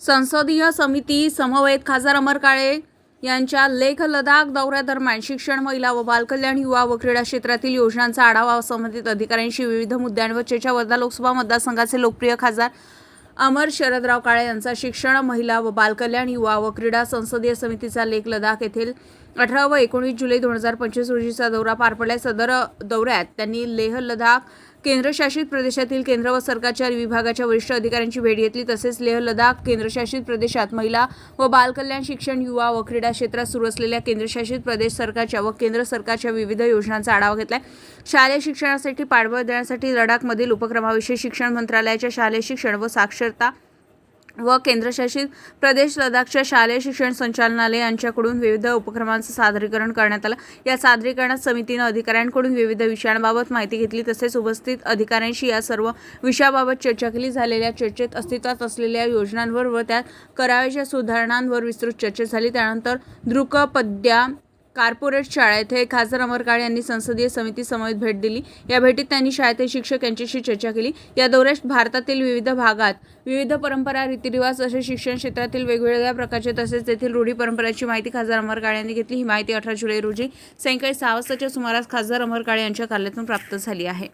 संसदीय समिती समवेत खासदार अमर काळे यांच्या लेख लडाख दौऱ्यादरम्यान शिक्षण महिला व बालकल्याण युवा व क्रीडा क्षेत्रातील योजनांचा आढावा संबंधित अधिकाऱ्यांशी विविध मुद्द्यांवर चर्चा वर्धा लोकसभा मतदारसंघाचे लोकप्रिय खासदार अमर शरदराव काळे यांचा शिक्षण महिला व बालकल्याण युवा व क्रीडा संसदीय समितीचा लेख लडाख येथील अठरा व एकोणीस जुलै दोन हजार पंचवीस रोजीचा दौरा पार पडला सदर दौऱ्यात त्यांनी लेह लडाख केंद्रशासित प्रदेशातील केंद्र व सरकारच्या विभागाच्या वरिष्ठ अधिकाऱ्यांची भेट घेतली. तसेच लेह लडाख केंद्रशासित प्रदेशात महिला व बालकल्याण शिक्षण युवा व क्रीडा क्षेत्रात सुरू असलेल्या केंद्रशासित प्रदेश सरकारच्या व केंद्र सरकारच्या विविध योजनांचा आढावा घेतलाय. शालेय शिक्षणासाठी पाठबळ देण्यासाठी लडाखमधील उपक्रमाविषयी शिक्षण मंत्रालयाच्या शालेय शिक्षण व साक्षरता व केंद्रशासित प्रदेश लडाखच्या शालेय शिक्षण संचालनालय यांच्याकडून विविध उपक्रमांचं सादरीकरण करण्यात आलं. या सादरीकरणात समितीनं अधिकाऱ्यांकडून विविध विषयांबाबत माहिती घेतली. तसेच उपस्थित अधिकाऱ्यांशी या सर्व विषयाबाबत चर्चा केली. झालेल्या चर्चेत अस्तित्वात असलेल्या योजनांवर व त्यात करावयाच्या सुधारणांवर विस्तृत चर्चा झाली. त्यानंतर दृकपद्या कार्पोरेट शाळा येथे खासदार अमर काळे यांनी संसदीय समिती समवेत भेट दिली. या भेटीत त्यांनी शाळेतील शिक्षक यांच्याशी चर्चा केली. या दौऱ्यात भारतातील विविध भागात विविध परंपरा रीतिरिवाज असे शिक्षण क्षेत्रातील वेगवेगळ्या प्रकारचे तसेच तेथील रूढी परंपराची माहिती खासदार अमर काळे यांनी घेतली. ही माहिती अठरा जुलै रोजी सायंकाळी सहा वाजताच्या सुमारास खासदार अमर काळे यांच्या कार्यालयातून प्राप्त झाली आहे.